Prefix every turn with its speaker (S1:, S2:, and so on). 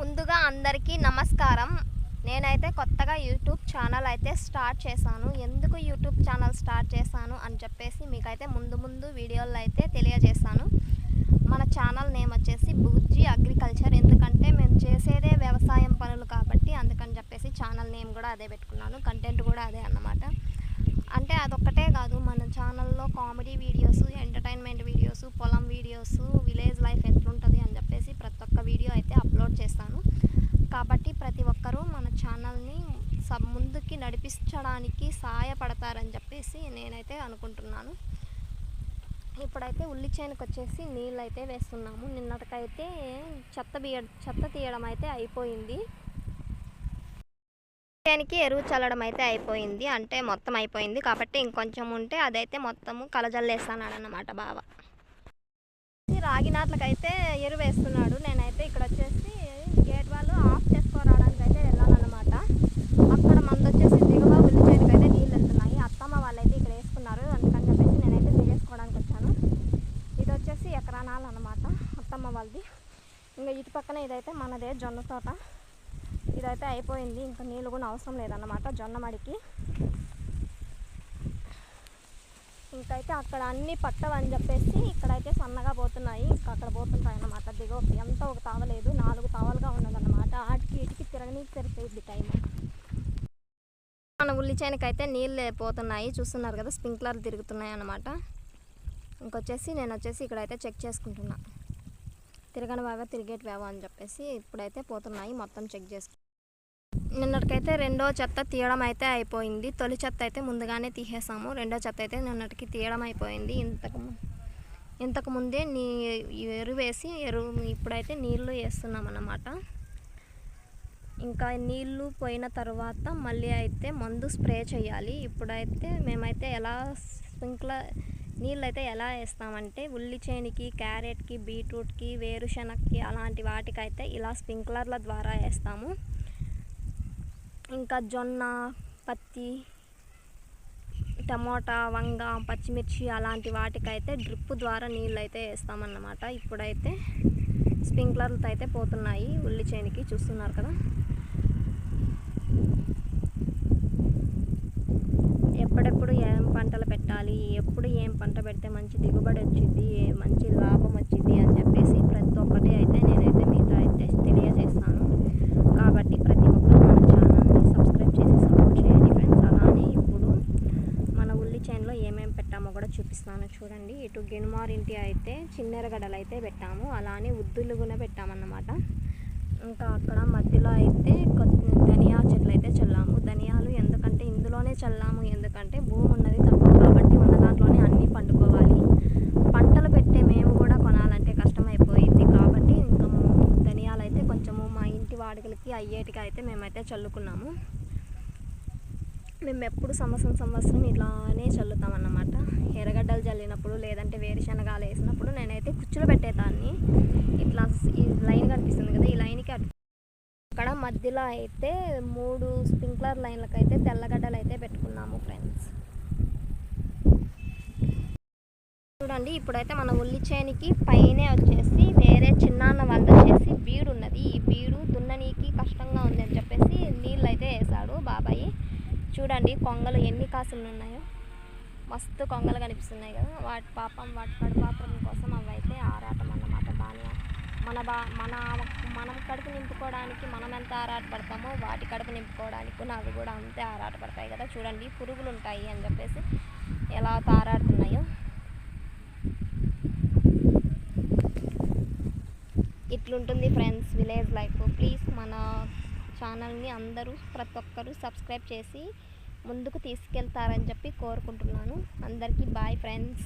S1: ముందుగా అందరికీ నమస్కారం. నేనైతే కొత్తగా యూట్యూబ్ ఛానల్ అయితే స్టార్ట్ చేశాను. ఎందుకు యూట్యూబ్ ఛానల్ స్టార్ట్ చేశాను అని చెప్పేసి మీకైతే ముందు ముందు వీడియోలు అయితే తెలియజేస్తాను మన ఛానల్ నేమ్ వచ్చేసి బుజ్జి అగ్రికల్చర్. ఎందుకంటే మేము చేసేదే వ్యవసాయం పనులు కాబట్టి అందుకని చెప్పేసి ఛానల్ నేమ్ కూడా అదే పెట్టుకున్నాను. కంటెంట్ కూడా అదే అన్నమాట. అంటే అదొక్కటే కాదు మన ఛానల్లో కామెడీ వీడియోస్ ఎంటర్టైన్మెంట్ వీడియోస్ పొలం వీడియోస్ విలేజ్ లైఫ్ ఎట్లుంటుంది అని చెప్పేసి ప్రతి ఒక్క వీడియో అయితే అప్లోడ్ చేస్తాను కాబట్టి ప్రతి ఒక్కరూ మన ఛానల్ని సబ్ ముందుకి నడిపించడానికి సహాయపడతారని చెప్పేసి నేనైతే అనుకుంటున్నాను. ఇప్పుడైతే ఉల్లి చేనుకు వచ్చేసి నీళ్ళు అయితే వేస్తున్నాము. నిన్నటికైతే చెత్త బియ్య చెత్త తీయడం అయితే అయిపోయింది. చేనికి ఎరువు చల్లడం అయితే అయిపోయింది. అంటే మొత్తం అయిపోయింది కాబట్టి ఇంకొంచెం ఉంటే అదైతే మొత్తము కలజల్లేస్తాడు అన్నమాట బావ. రాగి నాట్లకైతే ఎరువు వేస్తున్నాడు నేనైతే ఇక్కడ వచ్చేసి గేట్ వాళ్ళు ఆఫ్ చేసుకోవడానికి అయితే వెళ్ళాలన్నమాట అక్కడ మంది వచ్చేసి దిగువ ఉల్లి చేనుకి అయితే నీళ్ళు వెళ్తున్నాయి అత్తమ్మ వాళ్ళైతే ఇక్కడ వేసుకున్నారు అందుకని చెప్పేసి నేనైతే దిగేసుకోవడానికి వచ్చాను ఇది వచ్చేసి ఎకరానాలు అనమాట అత్తమ్మ వాళ్ళది ఇంకా ఇటు పక్కన ఇదైతే మనదే జొన్న తోట. ఇదైతే అయిపోయింది. ఇంకా నీళ్ళు కూడా అవసరం లేదన్నమాట జొన్న మడికి. ఇంకైతే అక్కడ అన్ని పట్టవని చెప్పేసి ఇక్కడైతే సన్నగా పోతున్నాయి. ఇంకా అక్కడ పోతుంటాయి అన్నమాట. దిగువకి ఎంత ఒక తావలేదు నాలుగు తావలుగా ఉన్నదన్నమాట. ఆటికి ఇటుకి తిరగని సరిపోయింది టైం. మన ఉల్లి చేనుకైతే నీళ్ళు పోతున్నాయి. చూస్తున్నారు కదా స్ప్రింక్లర్లు తిరుగుతున్నాయి అన్నమాట. ఇంకొచ్చేసి నేను వచ్చేసి ఇక్కడైతే చెక్ చేసుకుంటున్నాను తిరగని బాగా తిరిగేటివేవో అని చెప్పేసి ఇప్పుడైతే పోతున్నాయి. మొత్తం చెక్ చేసుకు. నిన్నటికైతే రెండో చెత్త తీయడం అయితే అయిపోయింది. తొలి చెత్త అయితే ముందుగానే తీసేసాము. రెండో చెత్త అయితే నిన్నటికి తీయడం అయిపోయింది. ఇంతకు ఇంతకుముందే ఇంతకు ముందే నీ ఎరువు వేసి ఎరువు ఇప్పుడైతే నీళ్ళు వేస్తున్నాం అన్నమాట. ఇంకా నీళ్ళు పోయిన తర్వాత మళ్ళీ అయితే మందు స్ప్రే చేయాలి. ఇప్పుడైతే మేమైతే ఎలా స్ప్రింక్లర్ నీళ్ళు అయితే ఎలా వేస్తామంటే ఉల్లి చేనికి క్యారెట్కి బీట్రూట్కి వేరుశనగకి అలాంటి వాటికైతే ఇలా స్ప్రింక్లర్ల ద్వారా వేస్తాము. ఇంకా జొన్న పత్తి టమోటా వంగ పచ్చిమిర్చి అలాంటి వాటికైతే డ్రిప్ ద్వారా నీళ్ళు అయితే వేస్తామన్నమాట. ఇప్పుడైతే స్ప్రింక్లర్లతో అయితే పోతున్నాయి ఉల్లి చేనికి చూస్తున్నారు కదా. ఎప్పుడెప్పుడు ఏం పంటలు పెట్టాలి ఎప్పుడు ఏం పంట పెడితే మంచి దిగుబడి వచ్చింది మంచి లాభం వచ్చింది అని చెప్పేసి ప్రతి ఒక్కటి అయితే నేనైతే మీతో అయితే తెలియజేస్తాను. కాబట్టి ప్రతి ఒక్కరు మన ఛానల్ని సబ్స్క్రైబ్ చేసి సపోర్ట్ చేయండి ఫ్రెండ్స్. అలానే ఇప్పుడు మన ఉల్లి చైన్లో ఏమేమి పెట్టామో కూడా చూపిస్తాను. చూడండి ఇటు గినుమారింటి అయితే చిన్నెరగడలు అయితే పెట్టాము. అలానే ఉద్దులు కూడా పెట్టామన్నమాట. ఇంకా అక్కడ మధ్యలో అయితే కొత్త ధనియా చెట్లు అయితే చల్లాము. ధనియాలు ఎందుకంటే ఇందులోనే చల్లాము ఎందుకంటే భూమి ఉన్నది తక్కువ కాబట్టి ఉన్న దాంట్లోనే అన్నీ పండుకోవాలి పంటలు పెట్టే మేము కూడా కొనాలంటే కష్టమైపోయింది కాబట్టి ఇంకా ధనియాలు అయితే కొంచెము మా ఇంటి అయ్యేటిగా అయితే మేమైతే చల్లుకున్నాము. మేము ఎప్పుడు సంవత్సరం సంవత్సరం ఇలానే చల్లుతాం అన్నమాట ఎర్రగడ్డలు చల్లినప్పుడు లేదంటే వేరుశనగాలు వేసినప్పుడు నేనైతే కుచ్చులు పెట్టేదాన్ని. ఇట్లా ఈ లైన్ కనిపిస్తుంది కదా ఈ లైన్కి అటు అక్కడ మధ్యలో అయితే మూడు స్ప్రింక్లర్ లైన్లకు అయితే తెల్లగడ్డలు అయితే పెట్టుకున్నాము ఫ్రెండ్స్. చూడండి ఇప్పుడైతే మన ఉల్లి చేనికి పైనే వచ్చేసి వేరే చిన్నాన్న వాళ్ళ వచ్చేసి బీడు ఉన్నది ఈ బీడు దున్ననీకి కష్టంగా ఉంది అని చెప్పేసి నీళ్ళు అయితే వేసాడు బాబాయి చూడండి కొంగలు ఎన్ని కాసులు ఉన్నాయో? మస్తు కొంగలు కనిపిస్తున్నాయి కదా. వాటి పాపం వాటి కడుపాపం కోసం అవి అయితే ఆరాటం అన్నమాట. దాని మన బా మన మనం కడుపు నింపుకోవడానికి మనం ఎంత ఆరాటపడతామో వాటి కడుపు నింపుకోవడానికి కూడా అవి కూడా అంతే ఆరాటపడతాయి కదా. చూడండి పురుగులు ఉంటాయి అని చెప్పేసి ఎలా తారాడుతున్నాయో ఇట్లుంటుంది ఫ్రెండ్స్ విలేజ్ లైఫ్. ప్లీజ్ మన ఛానల్ని అందరూ ప్రతి ఒక్కరూ సబ్స్క్రైబ్ చేసి ముందుకు తీసుకెళ్తారని చెప్పి కోరుకుంటున్నాను. అందరికీ బాయ్ ఫ్రెండ్స్.